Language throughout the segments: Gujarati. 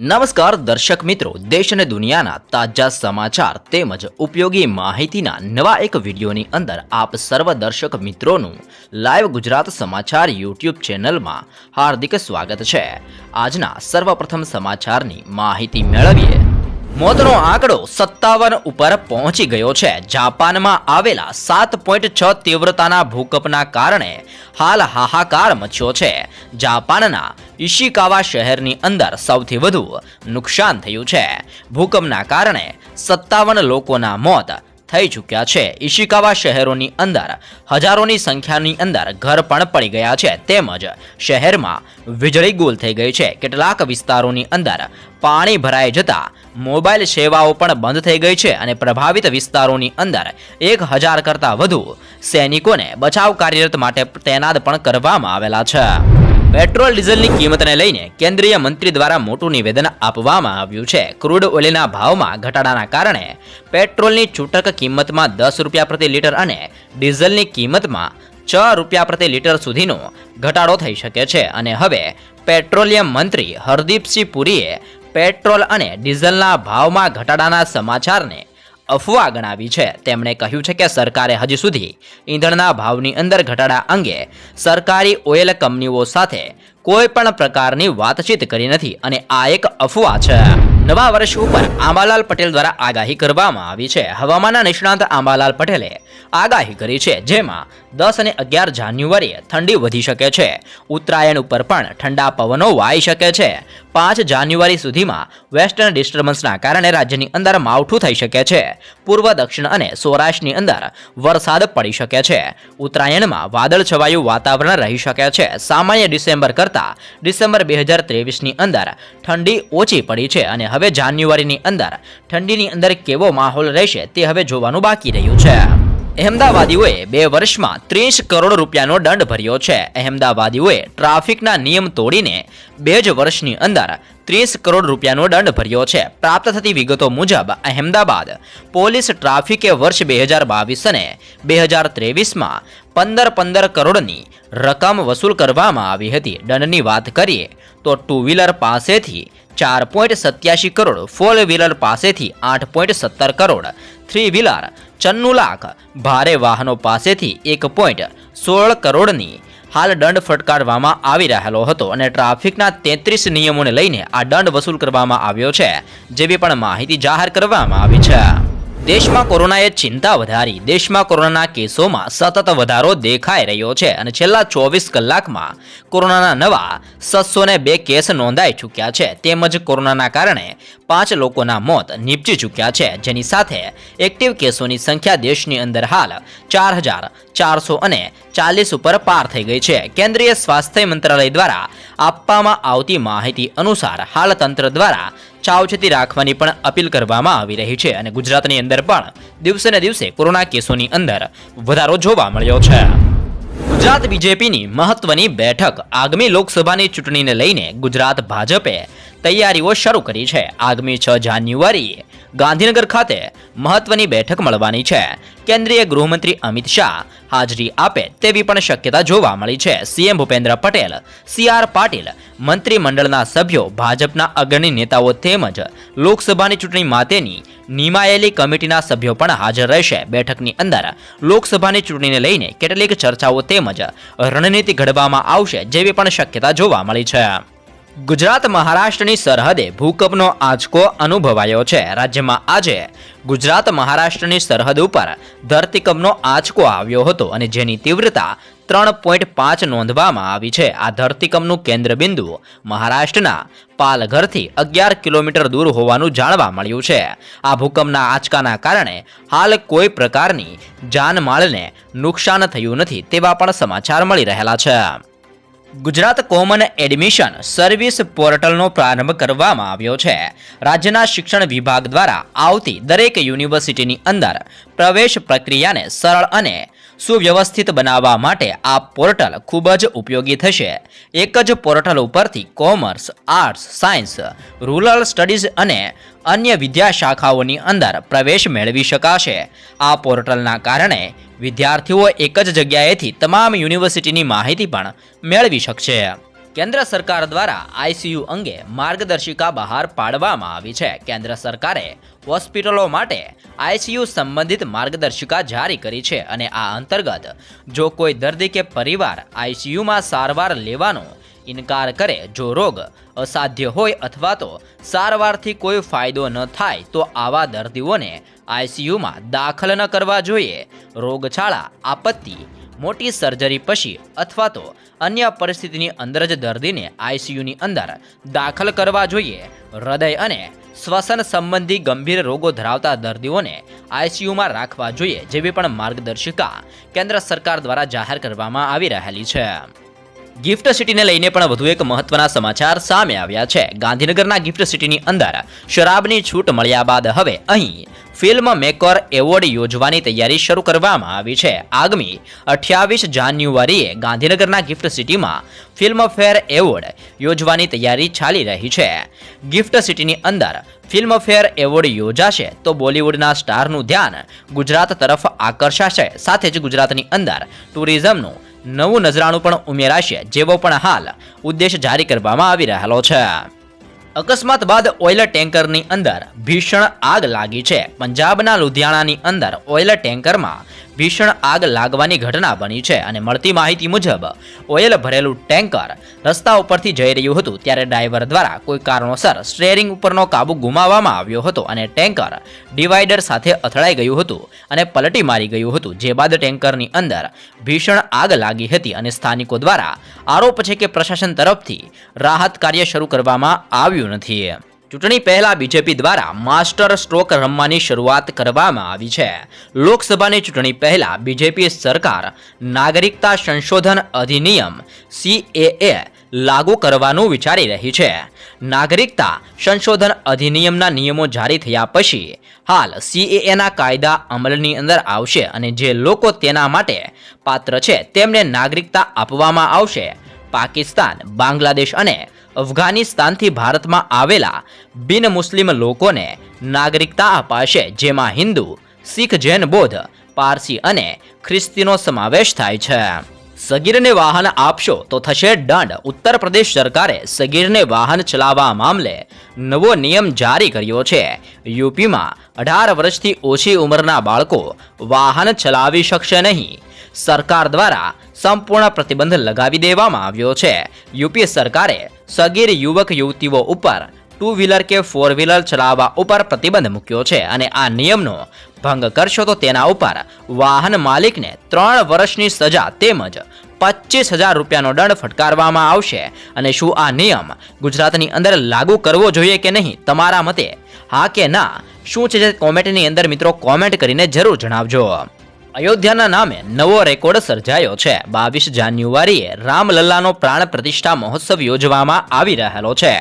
નમસ્કાર દર્શક મિત્રો, દેશ અને દુનિયાના તાજા સમાચાર તેમજ ઉપયોગી માહિતીના નવા એક વિડીયોની અંદર આપ સર્વ દર્શક મિત્રોનું લાઈવ ગુજરાત સમાચાર યુટ્યુબ ચેનલમાં હાર્દિક સ્વાગત છે. આજના સર્વપ્રથમ સમાચારની માહિતી મેળવીએ. મોતનો આંકડો સત્તાવન ઉપર પહોંચી ગયો છે. જાપાનમાં આવેલા સાત પોઈન્ટ છ તીવ્રતાના ભૂકંપના કારણે હાલ હાહાકાર મચ્યો છે. જાપાનના ઇશિકાવા શહેરની અંદર સૌથી વધુ નુકસાન થયું છે. ભૂકંપના કારણે સત્તાવન લોકોના મોત થઈ ચૂક્યા છે. ઇશિકાવા શહેરોની અંદર હજારોની સંખ્યાની અંદર ઘર પણ પડી ગયા છે. તેમજ શહેરમાં વીજળી ગુલ થઈ ગઈ છે. કેટલાક વિસ્તારોની અંદર પાણી ભરાઈ જતા મોબાઈલ સેવાઓ પણ બંધ થઈ ગઈ છે અને પ્રભાવિત વિસ્તારોની અંદર એક હજાર કરતાં વધુ સૈનિકોને બચાવ કાર્યરત માટે તૈનાત પણ કરવામાં આવેલા છે. પેટ્રોલ ડીઝલની કિંમતને લઈને કેન્દ્રીય મંત્રી દ્વારા મોટું નિવેદન આપવામાં આવ્યું છે. ક્રૂડ ઓઇલના ભાવમાં ઘટાડાના કારણે પેટ્રોલની છૂટક કિંમતમાં દસ રૂપિયા પ્રતિ લીટર અને ડીઝલની કિંમતમાં છ રૂપિયા પ્રતિ લીટર સુધીનો ઘટાડો થઈ શકે છે. અને હવે પેટ્રોલિયમ મંત્રી હરદીપસિંહ પુરીએ પેટ્રોલ અને ડીઝલના ભાવમાં ઘટાડાના સમાચારને અફવા ગણાવી છે. તેમણે કહ્યું છે કે સરકારે હજી સુધી ઈંધણના ભાવની અંદર ઘટાડા અંગે સરકારી ઓઇલ કંપનીઓ સાથે કોઈ પણ પ્રકારની વાતચીત કરી નથી અને આ એક અફવા છે. નવા વર્ષ ઉપર આંબાલાલ પટેલ દ્વારા આગાહી કરવામાં આવી છે. હવામાનના નિષ્ણાંત આંબાલાલ પટેલે આગાહી કરી છે, જેમાં દસ અને અગિયાર જાન્યુઆરીએ ઠંડી વધી શકે છે. ઉત્તરાયણ ઉપર પણ ઠંડા પવનો વાઈ શકે છે. પાંચ જાન્યુઆરી સુધીમાં વેસ્ટર્ન ડિસ્ટર્બન્સના કારણે રાજ્યની અંદર માવઠું થઈ શકે છે. પૂર્વ, દક્ષિણ અને સૌરાષ્ટ્રની અંદર વરસાદ પડી શકે છે. ઉત્તરાયણમાં વાદળ છવાયું વાતાવરણ રહી શકે છે. સામાન્ય ડિસેમ્બર કરતાં ડિસેમ્બર બે હજાર ત્રેવીસની અંદર ઠંડી ઓછી પડી છે અને હવે જાન્યુઆરીની અંદર ઠંડીની અંદર કેવો માહોલ રહેશે તે હવે જોવાનું બાકી રહ્યું છે. અહેમદાવાદીઓએ બે વર્ષમાં ત્રીસ કરોડ રૂપિયાનો દંડ ભર્યો છે. અહેમદાવાદીઓએ ટ્રાફિકના નિયમ તોડીને બે જ વર્ષની અંદર ત્રીસ કરોડ રૂપિયાનો દંડ ભર્યો છે. પ્રાપ્ત થતી વિગતો મુજબ અહેમદાબાદ પોલીસ ટ્રાફિકે વર્ષ બે હજાર બાવીસ અને બે હજાર ત્રેવીસમાં પંદર પંદર કરોડની રકમ વસૂલ કરવામાં આવી હતી. દંડની વાત કરીએ તો ટુ વ્હીલર પાસેથી ચાર પોઈન્ટ સત્યાસી કરોડ, ફોર વ્હીલર પાસેથી આઠ પોઈન્ટ સત્તર કરોડ, થ્રી વ્હીલર ચન્નું લાખ ભારે વાહનો પાસેથી એક પોઈન્ટ સોળ કરોડની હાલ દંડ ફટકારવામાં આવી રહેલો હતો અને ટ્રાફિકના તેત્રીસ નિયમોને લઈને આ દંડ વસૂલ કરવામાં આવ્યો છે જેવી પણ માહિતી જાહેર કરવામાં આવી છે. દેશમાં કોરોનાએ ચિંતા વધારી. દેશમાં કોરોનાના કેસોમાં સતત વધારો દેખાઈ રહ્યો છે અને છેલ્લા ચોવીસ કલાકમાં કોરોનાના નવા સત્સો બે કેસ નોંધાઈ ચૂક્યા છે. તેમજ કોરોનાના કારણે પાંચ લોકોના મોત નીપજી ચૂક્યા છે. જેની સાથે એક્ટિવ કેસોની સંખ્યા દેશની અંદર હાલ ચાર હજાર ચારસો અને ચાલીસ ઉપર પાર થઈ ગઈ છે. કેન્દ્રીય સ્વાસ્થ્ય મંત્રાલય દ્વારા આપવામાં આવતી માહિતી અનુસાર હાલ તંત્ર દ્વારા સાવચેતી રાખવાની પણ અપીલ કરવામાં આવી રહી છે અને ગુજરાતની અંદર પણ દિવસે ને દિવસે કોરોના કેસોની અંદર વધારો જોવા મળ્યો છે. ગુજરાત બીજેપીની મહત્વની બેઠક આગામી લોકસભાની ચૂંટણીને લઈને ગુજરાત ભાજપે તૈયારીઓ શરૂ કરી છે. આગામી છ જાન્યુઆરીએ ગાંધીનગર ખાતે મહત્વની બેઠક મળવાની છે. કેન્દ્રીય ગૃહમંત્રી અમિત શાહ હાજરી આપે તેવી પણ શક્યતા જોવા મળી છે. સીએમ ભૂપેન્દ્ર પટેલ સીઆર પાટીલ, મંત્રીમંડળના સભ્યો, ભાજપના અગ્રણી નેતાઓ તેમજ લોકસભાની ચૂંટણી માટેની નિમાયેલી કમિટીના સભ્યો પણ હાજર રહેશે. બેઠકની અંદર લોકસભાની ચૂંટણીને લઈને કેટલીક ચર્ચાઓ તેમજ રણનીતિ ઘડવામાં આવશે જેવી પણ શક્યતા જોવા મળી છે. ગુજરાત મહારાષ્ટ્રની સરહદે ભૂકંપનો આંચકો અનુભવાયો છે. રાજ્યમાં આજે ગુજરાત મહારાષ્ટ્રની સરહદ ઉપર ધરતીકંપનો આંચકો આવ્યો હતો અને જેની તીવ્રતા ત્રણ પોઈન્ટ પાંચ નોંધવામાં આવી છે. આ ધરતીકંપનું કેન્દ્રબિંદુ મહારાષ્ટ્રના પાલઘરથી અગિયાર કિલોમીટર દૂર હોવાનું જાણવા મળ્યું છે. આ ભૂકંપના આંચકાના કારણે હાલ કોઈ પ્રકારની જાનમાળને નુકસાન થયું નથી તેવા પણ સમાચાર મળી રહેલા છે. ગુજરાત કોમન એડમિશન સર્વિસ પોર્ટલનો પ્રારંભ કરવામાં આવ્યો છે. રાજ્યના શિક્ષણ વિભાગ દ્વારા આવતી દરેક યુનિવર્સિટીની અંદર પ્રવેશ પ્રક્રિયાને સરળ અને સુવ્યવસ્થિત બનાવવા માટે આ પોર્ટલ ખૂબ જ ઉપયોગી થશે. એક જ પોર્ટલ ઉપરથી commerce, arts, science, rural studies અને અન્ય વિદ્યા શાખાઓની અંદર પ્રવેશ મેળવી શકાશે. આ પોર્ટલના કારણે વિદ્યાર્થીઓ એક જ જગ્યાએથી તમામ યુનિવર્સિટીની માહિતી પણ મેળવી શકશે. કેન્દ્ર સરકાર દ્વારા આઈસીયુ અંગે માર્ગદર્શિકા બહાર પાડવામાં આવી છે. કેન્દ્ર સરકારે હોસ્પિટલો માટે આઈસીયુ સંબંધિત માર્ગદર્શિકા જારી કરી છે અને આ અંતર્ગત જો કોઈ દર્દી કે પરિવાર આઈસીયુમાં સારવાર લેવાનો ઇનકાર કરે. જો રોગ અસાધ્ય હોય અથવા તો સારવારથી કોઈ ફાયદો ન થાય, તો આવા દર્દીઓને આઈસીયુમાં દાખલ ન કરવા જોઈએ. રોગચાળા, આપત્તિ, મોટી સર્જરી પછી અથવા તો અન્ય પરિસ્થિતિની અંદર જ દર્દીને આઈસીયુની અંદર દાખલ કરવા જોઈએ. હૃદય અને શ્વસન સંબંધી ગંભીર રોગો ધરાવતા દર્દીઓને આઈસીયુમાં રાખવા જોઈએ, જેવી પણ માર્ગદર્શિકા કેન્દ્ર સરકાર દ્વારા જાહેર કરવામાં આવી રહેલી છે. ગિફ્ટ સિટીને લઈને પણ વધુ એક મહત્વના સમાચાર સામે આવ્યા છે. ગાંધીનગરના ગિફ્ટ સિટીની અંદર શરાબની છૂટ મળ્યા બાદ હવે અહીં ફિલ્મ મેકર એવોર્ડ યોજવાની તૈયારી શરૂ કરવામાં આવી છે. આગામી અઠ્યાવીસ જાન્યુઆરીએ ગાંધીનગરના ગિફ્ટ સિટીમાં ફિલ્મફેર એવોર્ડ યોજવાની તૈયારી ચાલી રહી છે. ગિફ્ટ સિટીની અંદર ફિલ્મફેર એવોર્ડ યોજાશે તો બોલિવૂડના સ્ટારનું ધ્યાન ગુજરાત તરફ આકર્ષાશે. સાથે જ ગુજરાતની અંદર ટુરિઝમનું નવું નજરાણું પણ ઉમેરાશે જેવો પણ હાલ ઉદ્દેશ જારી કરવામાં આવી રહેલો છે. અકસ્માત બાદ ઓઇલ ટેન્કરની અંદર ભીષણ આગ લાગી છે. પંજાબના લુધિયાણાની અંદર ઓઇલ ટેન્કરમાં ભીષણ આગ લાગવાની ઘટના બની છે અને મળતી માહિતી મુજબ ઓઇલ ભરેલું ટેન્કર રસ્તા ઉપરથી જઈ રહ્યું હતું ત્યારે ડ્રાઈવર દ્વારા કોઈ કારણોસર સ્ટેરિંગ ઉપરનો કાબુ ગુમાવવામાં આવ્યો હતો અને ટેન્કર ડિવાઈડર સાથે અથડાઈ ગયું હતું અને પલટી મારી ગયું હતું, જે બાદ ટેન્કરની અંદર ભીષણ આગ લાગી હતી અને સ્થાનિકો દ્વારા આરોપ છે કે પ્રશાસન તરફથી રાહત કાર્ય શરૂ કરવામાં આવ્યું નથી. ચૂંટણી પહેલા બીજેપી દ્વારા માસ્ટર સ્ટ્રોક રમવાની શરૂઆત કરવામાં આવી છે. લોકસભાની ચૂંટણી પહેલા બીજેપી સરકાર નાગરિકતા સંશોધન અધિનિયમ સીએએ લાગુ કરવાનું વિચારી રહી છે. નાગરિકતા સંશોધન અધિનિયમના નિયમો જારી થયા પછી હાલ સીએએના કાયદા અમલની અંદર આવશે અને જે લોકો તેના માટે પાત્ર છે તેમને નાગરિકતા આપવામાં આવશે. પાકિસ્તાન, બાંગ્લાદેશ અને અફઘાનિસ્તાનથી ભારતમાં આવેલા બિન મુસ્લિમ લોકોને નાગરિકતા અપાશે, જેમાં હિન્દુ, શીખ જૈન બૌદ્ધ, પારસી અને ખ્રિસ્તીનો સમાવેશ થાય છે. સગીરને વાહન આપશો તો થશે દંડ. ઉત્તર પ્રદેશ સરકારે સગીરને વાહન ચલાવવા મામલે નવો નિયમ જારી કર્યો છે. યુપીમાં અઢાર વર્ષથી ઓછી ઉંમરના બાળકો વાહન ચલાવી શકશે નહીં. સરકાર દ્વારા સંપૂર્ણ પ્રતિબંધ લગાવી દેવામાં આવ્યો છે. યુપી સરકારે સગીર યુવક યુવતીઓ ઉપર ટુ વ્હીલર કે ફોર વ્હીલર ચલાવવા ઉપર પ્રતિબંધ મૂક્યો છે અને આ નિયમનો ભંગ કરશો તો તેના ઉપર વાહન માલિકને ત્રણ વર્ષની સજા તેમજ પચીસ હજાર રૂપિયાનો દંડ ફટકારવામાં આવશે. અને શું આ નિયમ ગુજરાતની અંદર લાગુ કરવો જોઈએ કે નહીં તમારા મતે? હા કે ના? શું છે જે કોમેન્ટની અંદર મિત્રો કોમેન્ટ કરીને જરૂર જણાવજો. અયોધ્યાના નામે નવો રેકોર્ડ સર્જાયો છે. બાવીસ જાન્યુઆરીએ રામલલ્લાનો પ્રાણ પ્રતિષ્ઠા મહોત્સવ યોજવામાં આવી રહેલો છે.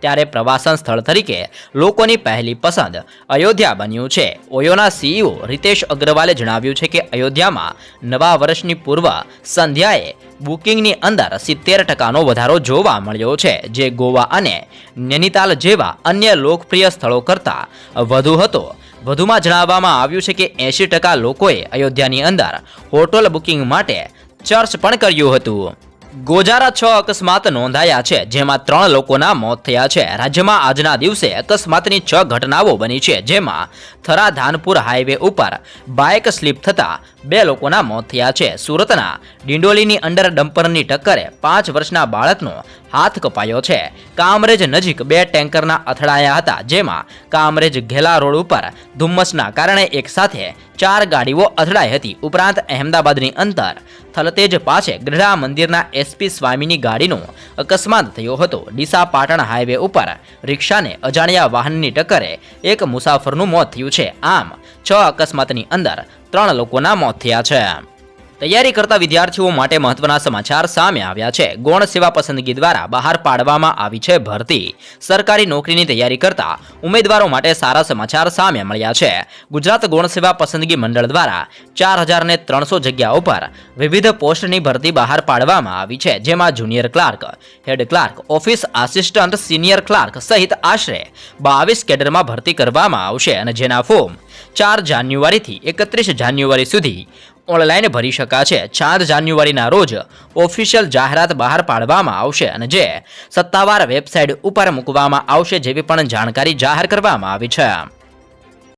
ત્યારે પ્રવાસન સ્થળ તરીકે લોકોની પહેલી પસંદ અયોધ્યા બન્યું છે. ઓયોના સીઈઓ રિતેશ અગ્રવાલે જણાવ્યું છે કે અયોધ્યામાં નવા વર્ષની પૂર્વ સંધ્યાએ બુકિંગની અંદર સિત્તેર ટકાનો વધારો જોવા મળ્યો છે, જે ગોવા અને નૈનીતાલ જેવા અન્ય લોકપ્રિય સ્થળો કરતાં વધુ હતો. વધુમાં જણાવવામાં આવ્યું છે કે એંશી ટકા લોકોએ અયોધ્યાની અંદર હોટલ બુકિંગ માટે ચર્ચ પણ કર્યું હતું. ગોજારા છ અકસ્માત નોંધાયા છે, જેમાં ત્રણ લોકોના મોત થયા છે. રાજ્યમાં આજના દિવસે અકસ્માતની છ ઘટનાઓ બની છે, જેમાં થરા ધાનપુર હાઈવે ઉપર બાઇક સ્લીપ થતાં બે લોકોના મોત થયા છે. સુરતના ડિંડોલીની અંડર ડમ્પરની ટક્કરે પાંચ વર્ષના બાળકનો હાથ કપાયો છે. કામરેજ નજીક બે ટેન્કરના અથડાયા હતા, જેમાં કામરેજ ઘેલા રોડ ઉપર ધુમ્મસના કારણે એક સાથે ચાર ગાડીઓ અથડાઈ હતી. ઉપરાંત અહેમદાબાદની અંતર થલતેજ પાસે ગઢડા મંદિરના એસપી સ્વામીની ગાડીનો અકસ્માત થયો હતો. ડીસા પાટણ હાઈવે ઉપર રિક્ષાને અજાણ્યા વાહનની ટક્કરે એક મુસાફરનું મોત થયું છે. આમ, છ અકસ્માતની અંદર ત્રણ લોકોના મોત થયા છે. તૈયારી કરતા વિદ્યાર્થીઓ માટે મહત્વના સમાચાર સામે આવ્યા છે. ગૌણ સેવા પસંદગી દ્વારા બહાર પાડવામાં આવી છે ભરતી. સરકારી નોકરીની તૈયારી કરતા ઉમેદવારો માટે સારા સમાચાર સામે મળ્યા છે. ગુજરાત ગૌણ સેવા પસંદગી મંડળ દ્વારા ચાર હજારને ત્રણસો જગ્યા ઉપર વિવિધ પોસ્ટની ભરતી બહાર પાડવામાં આવી છે. જેમાં junior clerk, head clerk, office assistant, senior clerk સહિત આશરે બાવીસ કેડરમાં ભરતી કરવામાં આવશે. અને જેના ફોર્મ ચાર જાન્યુઆરીથી એકત્રીસ જાન્યુઆરી સુધી ઓનલાઈન ભરી શકાશે. ચાર જાન્યુઆરીના રોજ ઓફિશિયલ જાહેરાત બહાર પાડવામાં આવશે અને જે સત્તાવાર વેબસાઇટ ઉપર મૂકવામાં આવશે જેવી પણ જાણકારી જાહેર કરવામાં આવી છે.